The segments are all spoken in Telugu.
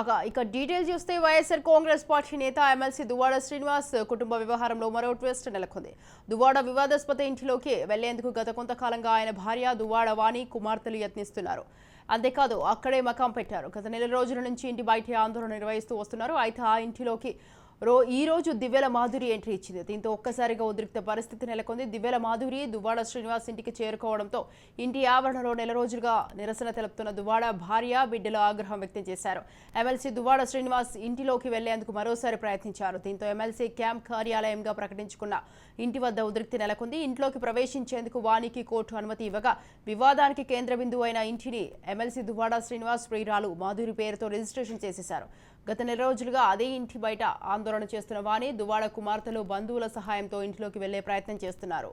అక ఇక డీటెయిల్స్ చూస్తే వైఎస్ఆర్ కాంగ్రెస్ పార్టీ నేత ఎమ్మెల్సీ దువ్వాడ శ్రీనివాస్ కుటుంబ వ్యవహారంలో మరో ట్విస్ట్ నెలకొంది. దువ్వాడ వివాదాస్పద ఇంటిలోకి వెళ్ళేందుకు గత కొంతకాలంగా ఆయన భార్య దువ్వాడ వాణి కుమార్తెలు యత్నిస్తున్నారు. అంతేకాదు అక్కడే మకాం పెట్టారు. గత నెల రోజుల నుంచి ఇంటి బయట ఆందోళన నిర్వహిస్తూ వస్తున్నారు. అయితే ఆ ఇంటిలోకి రో ఈ రోజు దివ్యల మాధురి ఎంట్రీ ఇచ్చింది. దీంతో ఒక్కసారిగా ఉద్రిక్త పరిస్థితి నెలకొంది. దివ్యల మాధురి దువ్వాడ శ్రీనివాస్ ఇంటికి చేరుకోవడంతో ఇంటి ఆవరణలో నెల రోజులుగా నిరసన తెలుపుతున్న దువ్వాడ భార్య బిడ్డలు ఆగ్రహం వ్యక్తం చేశారు. ఎమ్మెల్సీ దువ్వాడ శ్రీనివాస్ ఇంటిలోకి వెళ్ళేందుకు మరోసారి ప్రయత్నించారు. దీంతో ఎమ్మెల్సీ క్యాంప్ కార్యాలయంగా ప్రకటించుకున్న ఇంటి వద్ద ఉద్రిక్తి నెలకొంది. ఇంట్లోకి ప్రవేశించేందుకు వానికి కోర్టు అనుమతి ఇవ్వగా వివాదానికి కేంద్ర బిందువు అయిన ఇంటిని ఎమ్మెల్సీ దువ్వాడ శ్రీనివాస్ ప్రియురాలు మాధురి పేరుతో రిజిస్ట్రేషన్ చేసేశారు. గత నెల రోజులుగా అదే ఇంటి బయట ఆందోళన చేస్తున్న వాణి దువాడ కుమార్తెలు బంధువుల సహాయంతో ఇంట్లోకి వెళ్ళే ప్రయత్నం చేస్తున్నారు.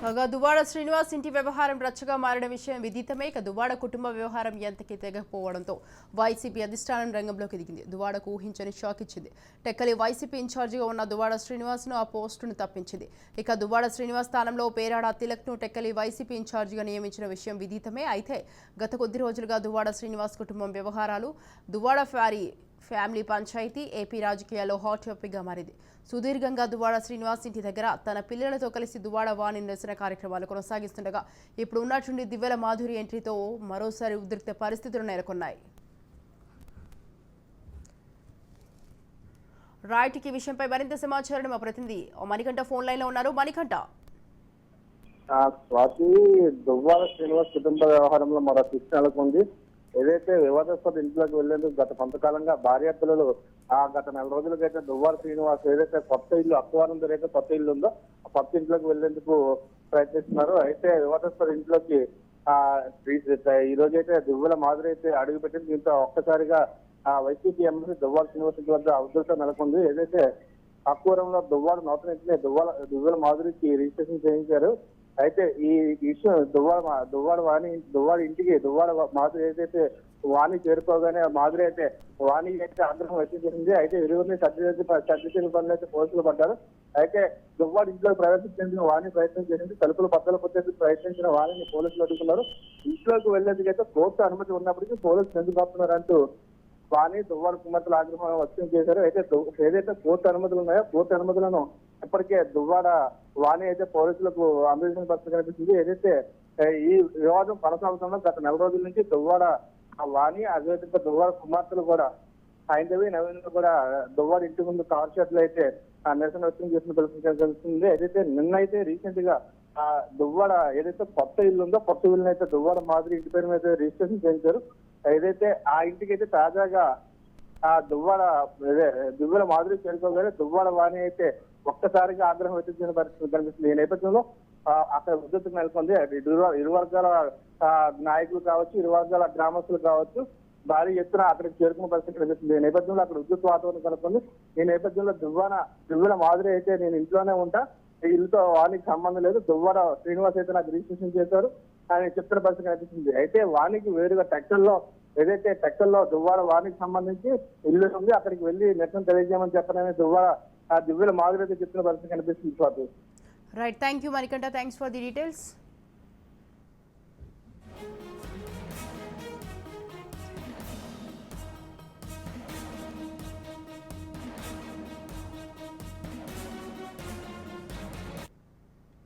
కాగా దువ్వాడ శ్రీనివాస్ ఇంటి వ్యవహారం రచ్చగా మారిన విషయం విదితమే. ఇక దువ్వాడ కుటుంబ వ్యవహారం ఎంతకి తెగకపోవడంతో వైసీపీ అధిష్టానం రంగంలోకి దిగింది. దువ్వాడకు ఊహించని షాక్ ఇచ్చింది. టెక్కలి వైసీపీ ఇన్ఛార్జిగా ఉన్న దువ్వాడ శ్రీనివాస్ను ఆ పోస్టును తప్పించింది. ఇక దువ్వాడ శ్రీనివాస్ స్థానంలో పేరాడ తిలక్ను టెక్కలి వైసీపీ ఇన్ఛార్జిగా నియమించిన విషయం విదితమే. అయితే గత కొద్ది రోజులుగా దువ్వాడ శ్రీనివాస్ కుటుంబం వ్యవహారాలు దువ్వాడ ఫ్యారీ ఫ్యామిలీ పంచాయతీ ఏపీ రాజకీయాల్లో హాట్ టాపిక్గా మారింది. సుదీర్ఘంగా దువ్వాడ శ్రీనివాస్ ఇంటి దగ్గర తన పిల్లలతో కలిసి దువ్వాడ వాణి నిరసన కార్యక్రమాలు కొనసాగిస్తుండగా ఇప్పుడు ఉన్నట్టుండి దివ్యల మాధురి ఎంట్రీతో మరోసారి ఉద్రిక్త పరిస్థితులు నెలకొన్నాయి. రైట్కి విషయంపై మరింత సమాచారం మా ప్రతినిధి మణికంఠ ఫోన్ లైన్లో ఉన్నారు. మణికంఠ. స్వాతి దువ్వాడ శ్రీనివాస్ కుటుంబ వ్యవహారంలో మరో శిక్ష నెలకొంది. ఏదైతే వివాదాస్పద ఇంట్లోకి వెళ్ళేందుకు గత కొంతకాలంగా భార్య పిల్లలు ఆ గత నెల రోజులకైతే దువ్వార శ్రీనివాస్ ఏదైతే కొత్త ఇల్లు అక్వారం ఏదైతే కొత్త ఇల్లు ఉందో ఆ కొత్త ఇంట్లోకి వెళ్ళేందుకు ప్రయత్నిస్తున్నారు. అయితే వివాదాస్పద ఇంట్లోకి ఆ ఈ రోజు అయితే దువ్వల మాదిరి అయితే అడుగుపెట్టింది. దీంతో ఒక్కసారిగా ఆ వైసీపీ ఎమ్మెల్సీ దువ్వాల శ్రీనివాస్ ఇంటి వద్ద ఉధృత నెలకొంది. ఏదైతే అక్వరంలో దువ్వాడ నూతన ఇంటిని దువ్వాడ దువ్వల మాధురికి రిజిస్ట్రేషన్ చేయించారు. అయితే ఈ విషయం దువ్వాడ దువ్వాడ వాణి దువ్వాడ ఇంటికి దువ్వాడ మాధురి ఏదైతే వాణి చేరుకోగానే మాధురి అయితే వాణి అయితే ఆగ్రహం వచ్చింది అయితే ఇరువురిని సర్దిచేసి సర్దిచేసిన పనులు అయితే పోలీసులు పడ్డారు. అయితే దువ్వాడ ఇంట్లో ప్రవేశించిన వాణి ప్రయత్నం చేసింది. తలుపులు బద్దలు పొత్తేందుకు ప్రయత్నించిన వాణిని పోలీసులు అడుగుతున్నారు ఇంట్లోకి వెళ్ళేందుకైతే కోర్టు అనుమతి ఉన్నప్పటికీ పోలీసులు ఎందుకు ఆపుతున్నారు అంటూ వాణి దువ్వాడ కుమ్మతుల ఆగ్రహం వ్యక్తం చేశారు అయితే ఏదైతే కోర్టు అనుమతులు ఉన్నాయో కోర్టు అనుమతులను ఇప్పటికే దువ్వాడ వాణి అయితే పోలీసులకు అందజేసిన పరిస్థితి కనిపిస్తుంది. ఏదైతే ఈ వివాదం కొనసాగుతుందో గత నెల రోజుల నుంచి దువ్వాడ ఆ వాణి అదేవిధంగా దువ్వాడ కుమార్తెలు కూడా హైందవి నవీన్ కూడా దువ్వాడ ఇంటి ముందు కార్ షెడ్లు అయితే ఆ నిరసన వ్యక్తం చేసిన పరిస్థితి కనిపిస్తుంది. ఏదైతే నిన్నైతే రీసెంట్గా ఆ దువ్వాడ ఏదైతే కొత్త ఇల్లు ఉందో కొత్త ఇల్లు అయితే దువ్వాడ మాదిరి ఇంటి పేరు మీద రిజిస్ట్రేషన్ చేయించారు. ఏదైతే ఆ ఇంటికి అయితే తాజాగా ఆ దువ్వాడ దువ్వల మాదిరి చేరుకోగానే దువ్వాడ వాణి అయితే ఒక్కసారిగా ఆగ్రహం వ్యక్తం పరిస్థితి కనిపిస్తుంది. ఈ నేపథ్యంలో అక్కడ ఉద్ధృతి నెలకొంది. ఇరు వర్గాల నాయకులు కావచ్చు ఇరు వర్గాల గ్రామస్తులు కావచ్చు భారీ ఎత్తున అక్కడికి చేరుకున్న పరిస్థితి కనిపిస్తుంది. ఈ నేపథ్యంలో అక్కడ ఉద్యుత్ వాతావరణం కలుపుకుంది ఈ నేపథ్యంలో దువ్వాన దువ్వల మాదిరి అయితే నేను ఇంట్లోనే ఉంటా. ఇల్లుతో వానికి సంబంధం లేదు. దువ్వాడ శ్రీనివాస్ అయితే నాకు రిజిస్ట్రేషన్ చేశారు. ఆయన చెప్తున్న పరిస్థితి కనిపిస్తుంది. అయితే వానికి వేరుగా టెక్కల్లో ఏదైతే టెక్కల్లో దువ్వాడ వానికి సంబంధించి ఇల్లు ఉంది అక్కడికి వెళ్ళి నిరసన తెలియజేయమని చెప్పడమే దువ్వాడ ఆ దివ్యుల మాదిరి చెప్తున్న పరిస్థితి కనిపిస్తుంది Swathi. Right thank you Manikanta thanks for the details